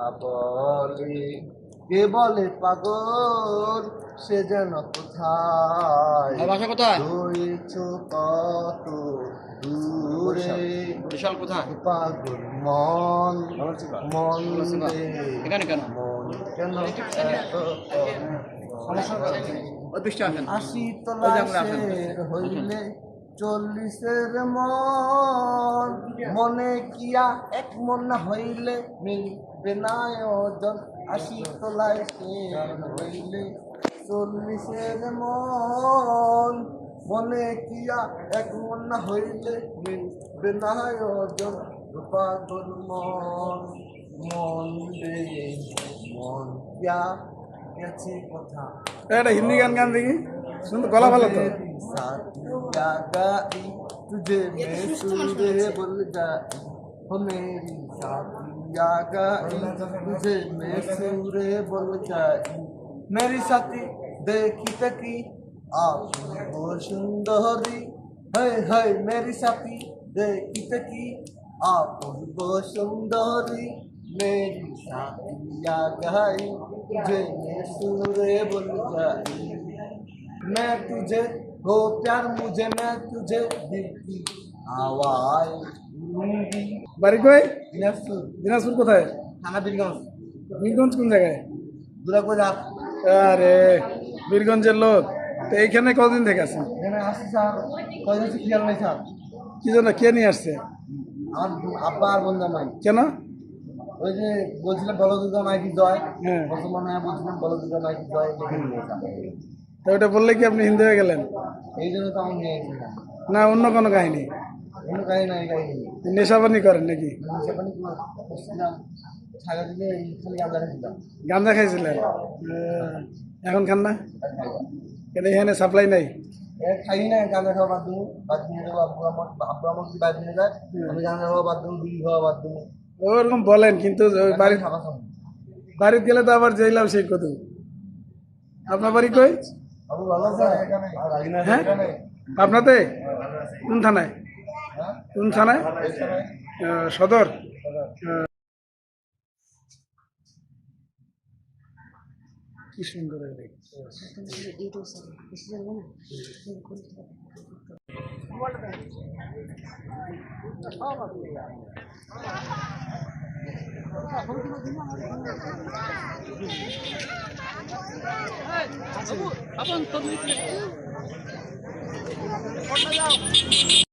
বলে কে বলে পাগল? সে যেন কোথায়? কোথায়? রয়েছ কত দূরে। বিশাল কোথায়? পাগল মন। মন এখানে কেন? মন কেন আশি। তলাশের হইলে চল্লিশের মন। মনে কিয়া এক মন না হইলে মিলবে বেনায়োজন আশি তোলাই হইলে চল্লিশের মন। মনে কিয়া এক মন না হইলে বেনায়োজন রূপা তোর মন মন রে মন কিয়া গেছে কথা। এটা হিন্দি গান গান দেখি। শুনতে গলা ভালো তো। তুঝে মে সুরে বল গাই। ও সাথ मैं सूरे बोल मेरी साथी, देखी तकी आप वो सुंदरी। है है मेरी साथी, देखी तकी आप वो सुंदरी। मेरी साथिया गाई तुझे मैं सूरे बोल जाई। मैं तुझे, हो प्यार मुझे, मैं तुझे दिल की आवाज़ বাড়ি কই? দিনাজপুর। দিনাজপুর কোথায়? থানা বীরগঞ্জ। বীরগঞ্জ কোন জায়গায়? দুরাকবাজার আরে বীরগঞ্জের লোক। তো এইখানে কদিন থেকে আছেন? এখানে আসছি স্যার কদিন হচ্ছে খেয়াল নেই স্যার। কী জন্য? কে নিয়ে আসছে? আমার আব্বা আর বন্ধু নাই। কেন? ওই যে বলছিলাম বলদুর্গা মাইকি জয়। হ্যাঁ। মুসলমান হ্যাঁ বলছিলাম বলদুর্গা মাইকি জয় তো ওটা বললে কি আপনি হিন্দু হয়ে গেলেন? এই জন্য তো আমি নিয়ে না অন্য কোনো কাহিনী। কাহিনী নেশাবানি করেন নাকি? গাঁজা খাইছিলেন? এখন খান না? কেন এখানে সাপ্লাই নাই? খাই না গাঁজা খাওয়া বাদ দেবো। বাদ দিয়ে দেবো আব্বু আমার আব্বু আমার যদি বাদ দিয়ে যায়। আমি গাঁজা খাওয়া বাদ দেবো বিড়ি খাওয়া বাদ দেবো। ওরকম বলেন কিন্তু বাড়ি বাড়িতে গেলে তো আবার যেইলাম সেই কত। আপনার বাড়ি কই? হ্যাঁ? আপনাতে? কোন থানায়? কোন থানায় সদর। আপন